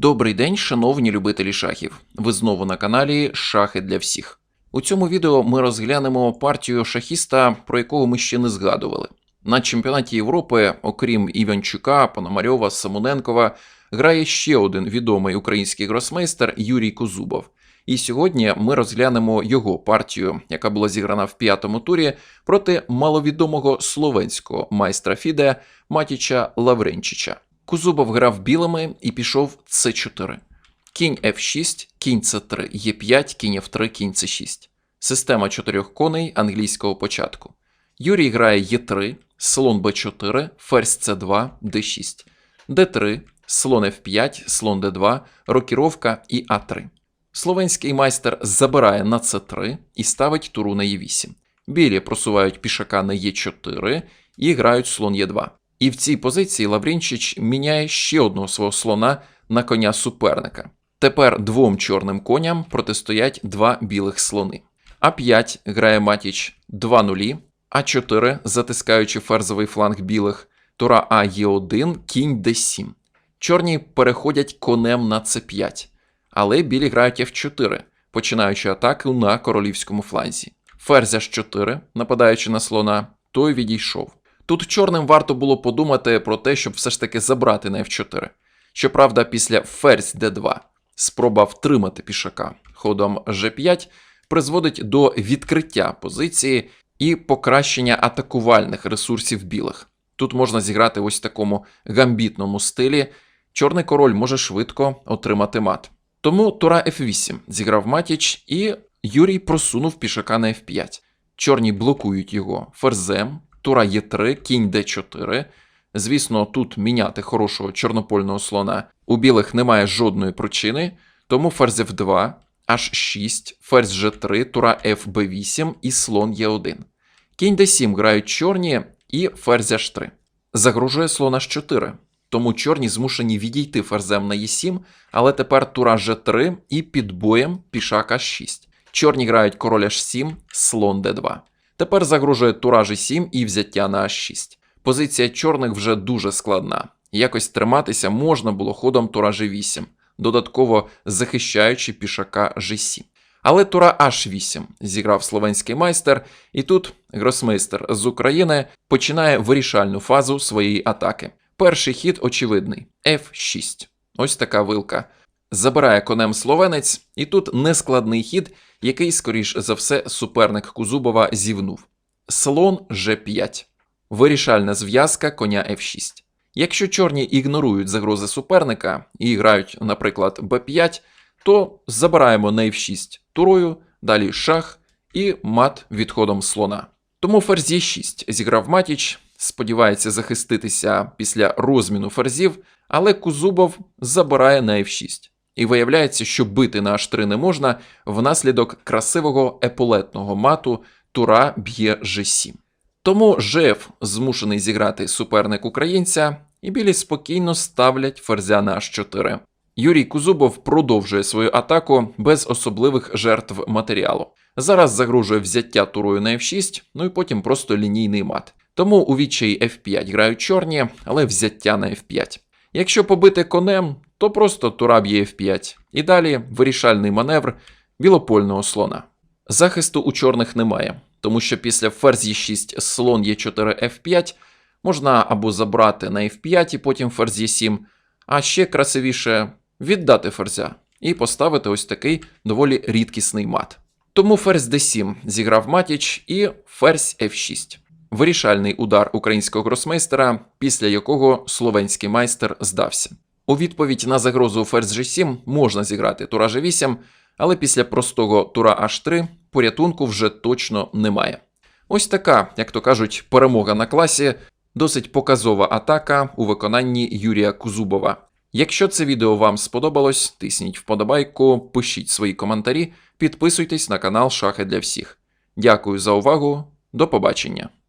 Добрий день, шановні любителі шахів. Ви знову на каналі Шахи для всіх. У цьому відео ми розглянемо партію шахіста, про якого ми ще не згадували. На чемпіонаті Європи, окрім Іванчука, Пономарьова, Самоненкова, грає ще один відомий український гросмейстер Юрій Козубов. І сьогодні ми розглянемо його партію, яка була зіграна в п'ятому турі проти маловідомого словенського майстра Фіде Матіча Лавренчича. Кузубов грав білими і пішов С4. Кінь F6, кінь С3, Е5, кінь F3, кінь С6. Система чотирьох коней англійського початку. Юрій грає Е3, слон Б4, ферзь С2, Д6, Д3, слон F5, слон Д2, рокіровка і А3. Словенський майстер забирає на С3 і ставить туру на Е8. Білі просувають пішака на Е4 і грають слон Е2. І в цій позиції Лаврінчич міняє ще одного свого слона на коня суперника. Тепер двом чорним коням протистоять два білих слони. А5 грає Матіч 2 нулі, А4, затискаючи ферзовий фланг білих, тура А Е1, кінь Д7. Чорні переходять конем на С5, але білі грають F4, починаючи атаку на королівському фланзі. Ферзь H4, нападаючи на слона, той відійшов. Тут чорним варто було подумати про те, щоб все ж таки забрати на F4. Щоправда, після ферзь d2 спроба втримати пішака ходом G5 призводить до відкриття позиції і покращення атакувальних ресурсів білих. Тут можна зіграти ось в такому гамбітному стилі. Чорний король може швидко отримати мат. Тому тура F8 зіграв матіч, і Юрій просунув пішака на F5. Чорні блокують його ферзем, тура Е3, кінь Д4. Звісно, тут міняти хорошого чорнопольного слона у білих немає жодної причини, тому ферзь F2, H6, ферзь G3, тура FB8 і слон Е1. Кінь D7 грають чорні і ферзь H3. Загрожує слон H4, тому чорні змушені відійти ферзем на Е7, але тепер тура G3 і під боєм пішак H6. Чорні грають король H7, слон D2. Тепер загрожує тура G7 і взяття на H6. Позиція чорних вже дуже складна. Якось триматися можна було ходом тура G8, додатково захищаючи пішака G7. Але тура H8 зіграв словенський майстер, і тут гросмейстер з України починає вирішальну фазу своєї атаки. Перший хід очевидний F6. Ось така вилка. Забирає конем словенець, і тут нескладний хід, який, скоріш за все, суперник Кузубова зівнув. Слон G5. Вирішальна зв'язка коня F6. Якщо чорні ігнорують загрози суперника і грають, наприклад, b5, то забираємо на F6 турою, далі шах і мат відходом слона. Тому ферзь Е6 зіграв матіч, сподівається захиститися після розміну ферзів, але Кузубов забирає на F6. І виявляється, що бити на H3 не можна внаслідок красивого еполетного мату тура б'є G7. Тому ЖФ змушений зіграти суперник українця, і білі спокійно ставлять ферзя на H4. Юрій Кузубов продовжує свою атаку без особливих жертв матеріалу. Зараз загрожує взяття турою на F6, ну і потім просто лінійний мат. Тому у відчаї F5 грають чорні, але взяття на F5. Якщо побити конем, то просто тура б'є F5. І далі вирішальний маневр білопольного слона. Захисту у чорних немає, тому що після ферзь Е6 слон Е4 F5 можна або забрати на F5 і потім ферзь Е7, а ще красивіше віддати ферзя і поставити ось такий доволі рідкісний мат. Тому ферзь d7 зіграв матіч і ферзь F6. Вирішальний удар українського гросмейстера, після якого словенський майстер здався. У відповідь на загрозу ферзь G7 можна зіграти тура G8, але після простого тура H3 порятунку вже точно немає. Ось така, як то кажуть, перемога на класі, досить показова атака у виконанні Юрія Кузубова. Якщо це відео вам сподобалось, тисніть вподобайку, пишіть свої коментарі, підписуйтесь на канал Шахи для всіх. Дякую за увагу, до побачення!